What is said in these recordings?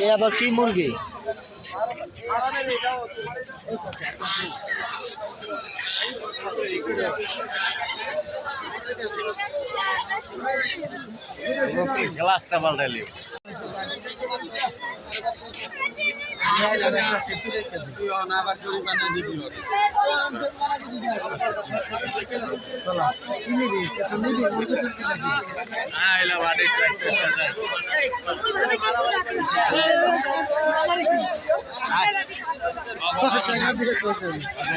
এ আবার কি মুরগি? গ্লাসটা পাল্টাইলি। আইলা বাড়ি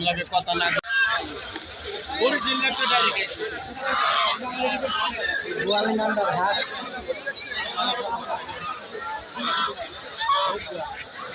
লাগে কথা না গোয়ালি নাম্বার হাট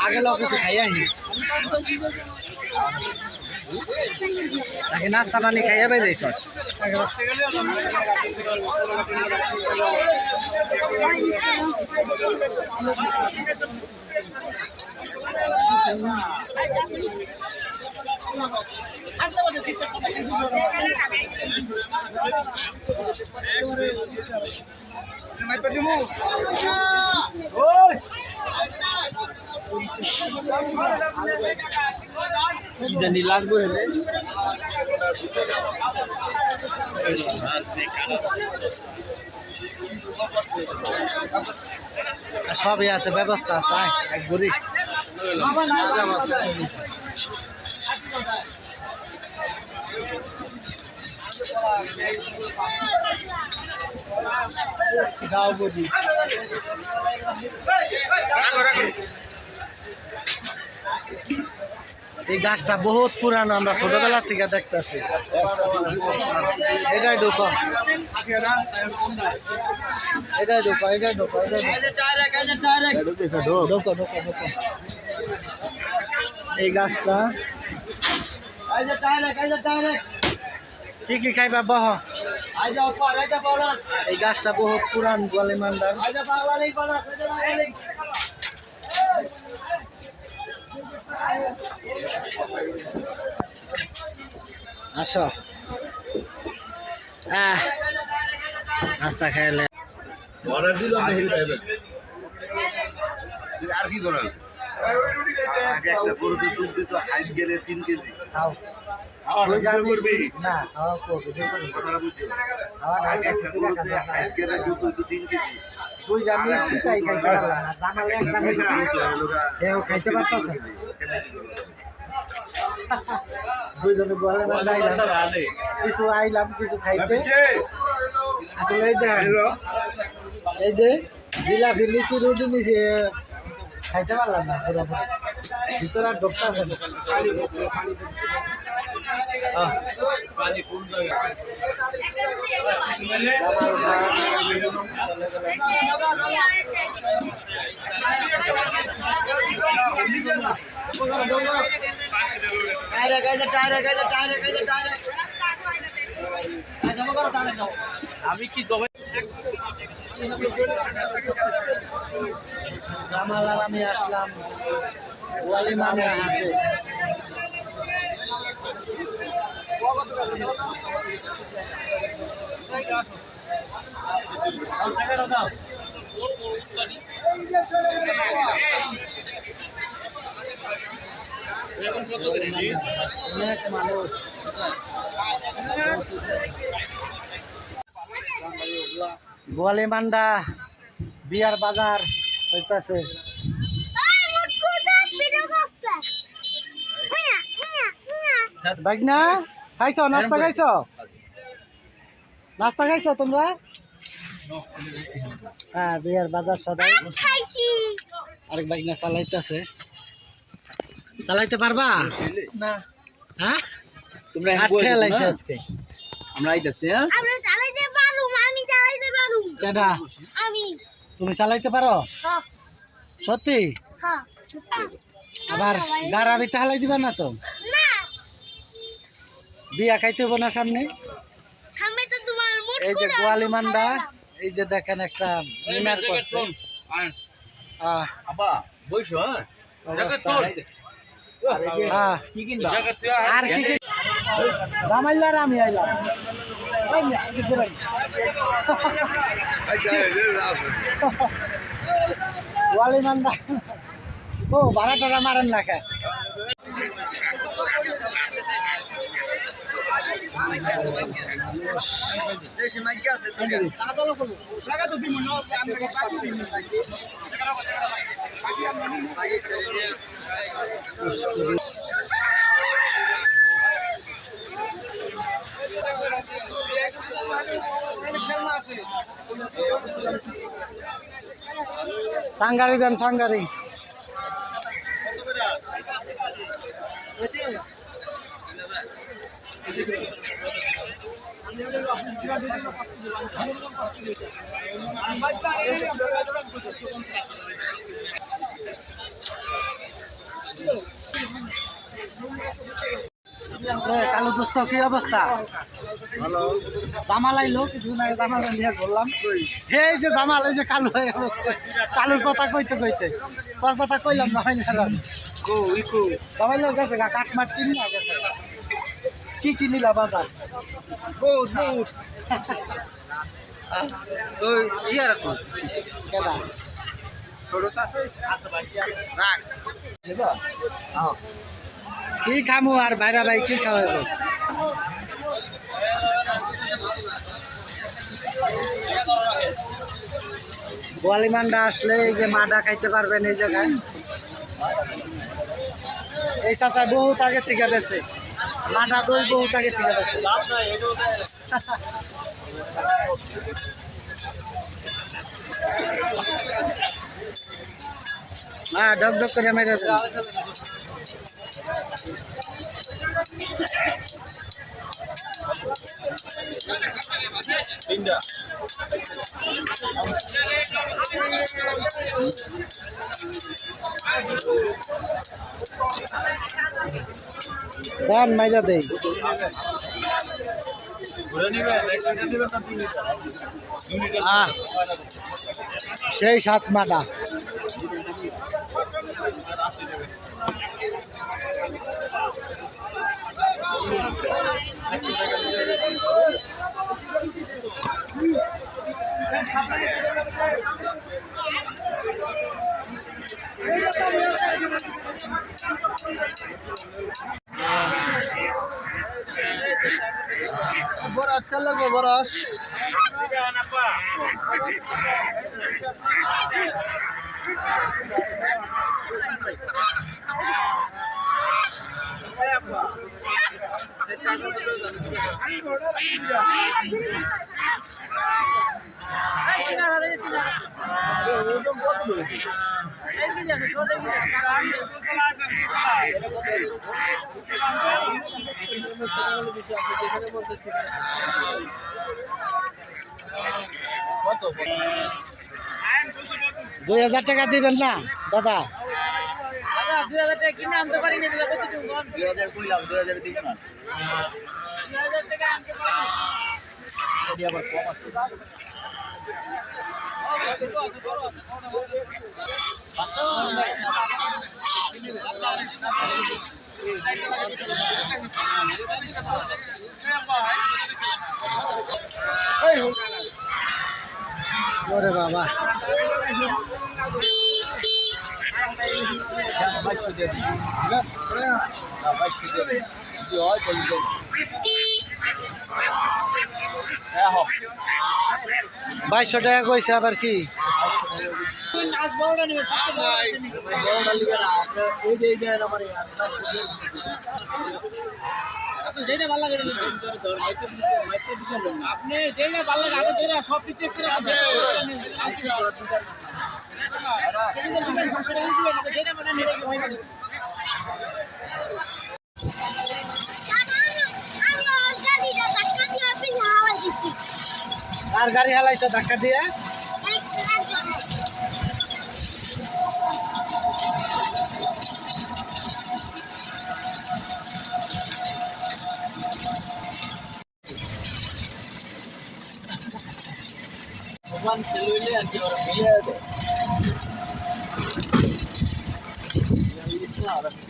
আগে লোক কিছু খাইয়া নি নাকি নাস্তা পানি খাইয়া বেরিয়েছ? কি লাগবে সবই আছে ব্যবস্থা আছে এক ঘুরি গাও বুঝি এই গাছটা বহুত পুরানো, আমরা ছোটবেলা থেকে দেখতেছি। এটাই ঢুকো। এটাই ঢুকো এটাই ঢুকো। এই গাছটা কি কি খাইবা বহ? এই গাছটা বহুত পুরান গোয়ালিমান্ডার আসো। আহ নাস্তা খাইলে। আর কি করাল আগে একটা গরু দুধ দিত গেলে। হাইট গেলে। তিন কেজি। তাই খাইতে পারলাম না জামালে একটা খাইতে দুইজনে বলে আইলাম কিছু আইলাম কিছু খাইতে। আসলে এই যে। জিলাপি নিচি রুটি নিচি খাইতে পারলাম না পুরোপুরি ভিতরে আর ঢুকতে আছে না। আমি কি তবে জামাল আর আমি আসলাম ওয়ালি মামলা হাটে অনেক মানুষ গোয়ালি মান্ডা বিয়ার বাজার হইতাছে। বাইক না খাইছো? নাস্তা খাইছো? নাস্তা খাইছো তোমরা? হ্যাঁ বিয়ার বাজার সদাই। আরেক বাইক না চালাইতেছে। চালাইতে পারবা? না। হ্যাঁ? তোমরা কাঠ খেয়ে লাইছে আজকে। আমরা আইতাছি হ্যাঁ? আমরা চালাইতে পারুম আমি চালাইতে পারুম। কেডা? আমি। তুমি চালাইতে পারো? হ্যাঁ। সত্যি? হ্যাঁ। আবার গাড়াবিতে হালাই দিবা না তো? বিয়া খাইতে হব না সামনে? সামনে তো তোমার মোট এই যে গোয়ালি মান্ডা এই যে দেখেন একটা মিনার করছে হ্যাঁ? আর কি কি জামাইলার আমি আইলাম। গোয়ালি মান্ডা ও ভাড়া টাড়া মারেন না কে? সাঙ্গারি দেন সাঙ্গারি। কালু দোস্ত কি অবস্থা? ভালো। জামাল আইলো কিছুদিন আগে জামাল নিয়ে ঘুরলাম। এই যে জামাল এই যে কালু হয়ে বসছে কালুর কথা কইতে কইতে। তোর কথা কইলাম জামাই কো ইকো জামাই লোক গেছে গা কাঠ মাঠ কিনি না গেছে। কি কিনিলা বাজার? বহুত বহুত। ওই ইয়ার কো কেডা ছোট চাষে রাখ কি খামু আর ভাইরা ভাই কি খাওয়াবো গোয়ালি মান্ডা আসলে এই যে মাডা খাইতে পারবেন এই জায়গায়। এই চাচা বহুত আগে থেকে বেছে। মাডা দই বহুত আগে থেকে বেছে। হ্যাঁ ডক ডক করে মেরে দেন দেন মাইজা দেই সেই সাত মাডা। লাগবে বরাস। দুই হাজার টাকা দিবেন না দাদা? দুই হাজার কইলাম দুই হাজার দিব না ওরে বাবা। বাইশশো টাকা কইছে আবার কি? আপনি ধরে সব কিছু আচ্ছা, আচ্ছা, আচ্ছা। আর গাড়ি হালাইছো ধাক্কা দিয়ে।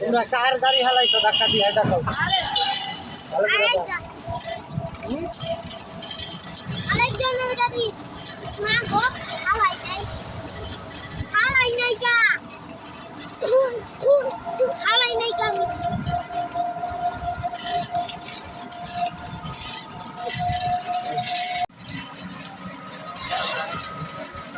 তোমরা কার গাড়ি হালাইছো? ধাক্কা দিয়ে এটা করে হালাই নাই। হালাই নাই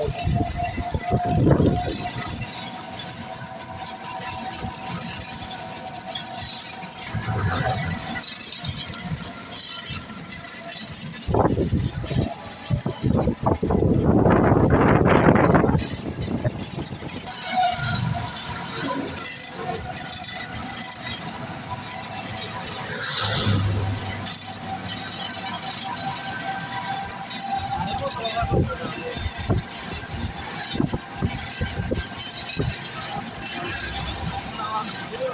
よろしくお願いします。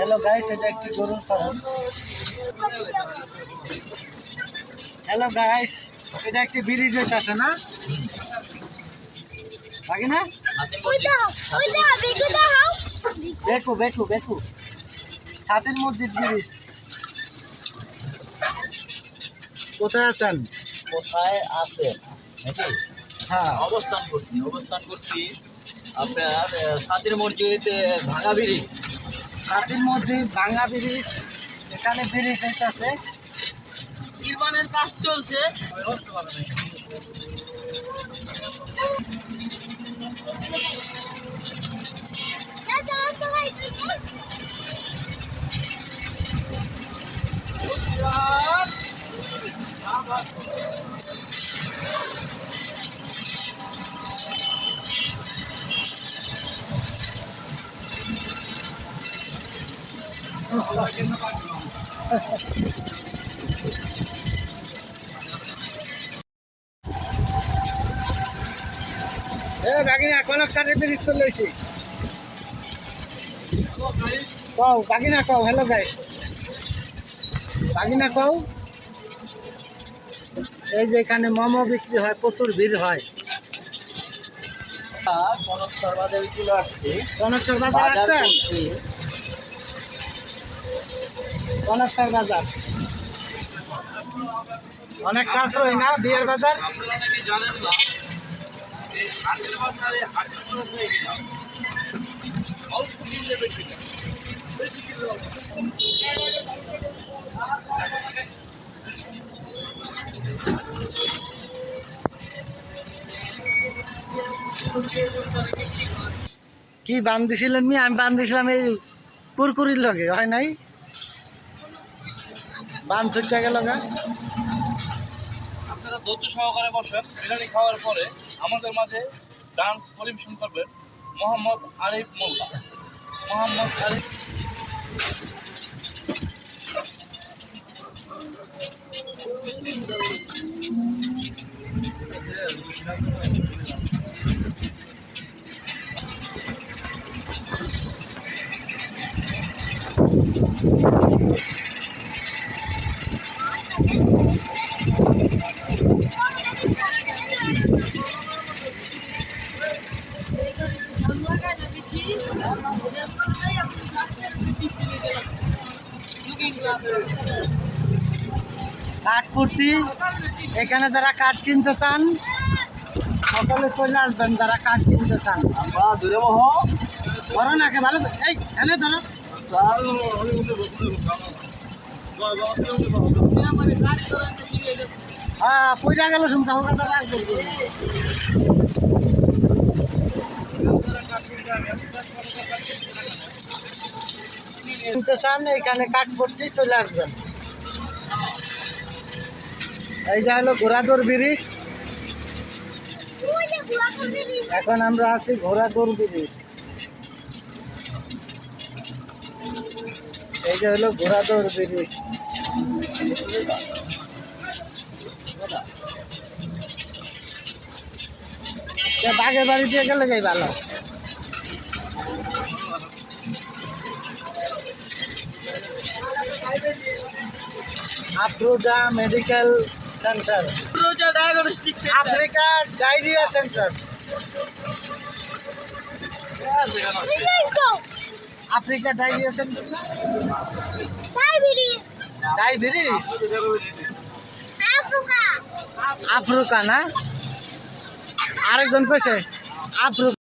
হ্যালো গাইস এটা একটি গরুর ফার্ম। হ্যালো গাইস এটা একটি ব্রিজের কাছে না? বাকি না? বেকু বেকু বেকু। ছাতির মসজিদ ব্রিজ। কোথায় আছেন? কোথায় আছেন? হ্যাঁ। অবস্থান করছি অবস্থান করছি আপনার সাতির মসজিদে ভাঙা ব্রিজ। ছাতির মসজিদ ভাঙ্গা ব্রিজ এখানে ব্রিজ আছে নির্মাণের কাজ চলছে। এটা তো এ বাগিনা চলে কও বাগিনা কও হ্যালো গাইস বাগিনা কও। এই যে এখানে মোমো বিক্রি হয় প্রচুর ভিড় হয়। কনক আসছে। কনকসর বাজার। অনেক সাশ্রয় না বিয়ের বাজার? কি বান দিছিলেন মি? আমি বান দিছিলাম এই কুরকুরির লগে, হয় নাই? বান ছুটে গেল গা? আপনারা ধৈর্য সহকারে বসেন। বিরিয়ানি খাওয়ার পরে আমাদের মাঝে ডান্স পরিবেশন করবেন মোহাম্মদ আরিফ মোল্লা। মোহাম্মদ আরিফ। কাঠপুর্তি এখানে যারা কাঠ কিনতে চান সকলে চলে আসবেন যারা কাঠ কিনতে চান ধরো নাকে ভালো এই এনে ধরো হ্যাঁ পয়সা গেল কিনতে চান এখানে কাঠপুর্তি চলে আসবেন এই যা হলো ঘোড়াদোর ব্রিজ। এখন আমরা আছি ঘোড়াদোর ব্রিজ। এই যে হলো ঘোড়াদোর ব্রিজ। বাঘের বাড়ি দিয়ে গেলে যাই ভালো। Afroza medical centre. Roza diagnostic centre. Africa diarrhoea centre. Africa diarrhoea centre না? তাই ডায়াবেটিস। আফ্রিকা। আফ্রিকা না? আরেকজন কইছে আফ্রিকা